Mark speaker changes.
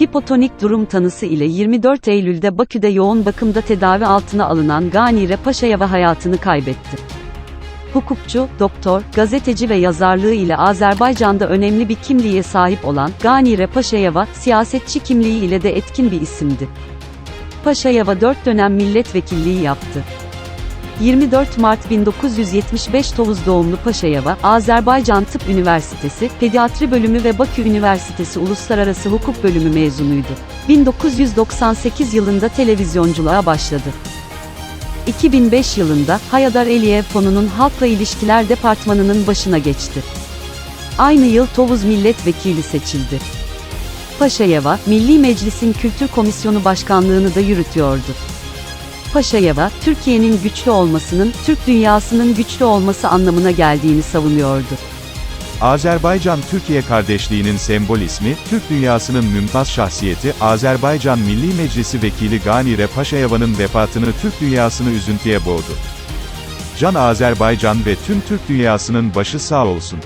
Speaker 1: Hipotonik durum tanısı ile 24 Eylül'de Bakü'de yoğun bakımda tedavi altına alınan Ganire Paşayeva hayatını kaybetti. Hukukçu, doktor, gazeteci ve yazarlığı ile Azerbaycan'da önemli bir kimliğe sahip olan Ganire Paşayeva, siyasetçi kimliği ile de etkin bir isimdi. Paşayeva 4 dönem milletvekilliği yaptı. 24 Mart 1975 Tovuz doğumlu Paşayeva, Azerbaycan Tıp Üniversitesi, Pediatri Bölümü ve Bakü Üniversitesi Uluslararası Hukuk Bölümü mezunuydu. 1998 yılında televizyonculuğa başladı. 2005 yılında Hayadar Eliyev Fonu'nun Halkla İlişkiler Departmanı'nın başına geçti. Aynı yıl Tovuz Milletvekili seçildi. Paşayeva, Milli Meclis'in Kültür Komisyonu Başkanlığını da yürütüyordu. Paşayeva, Türkiye'nin güçlü olmasının, Türk dünyasının güçlü olması anlamına geldiğini savunuyordu.
Speaker 2: Azerbaycan-Türkiye kardeşliğinin sembol ismi, Türk dünyasının mümtaz şahsiyeti, Azerbaycan Milli Meclisi Vekili Ganire Paşayeva'nın vefatını Türk dünyasını üzüntüye boğdu. Can Azerbaycan ve tüm Türk dünyasının başı sağ olsun.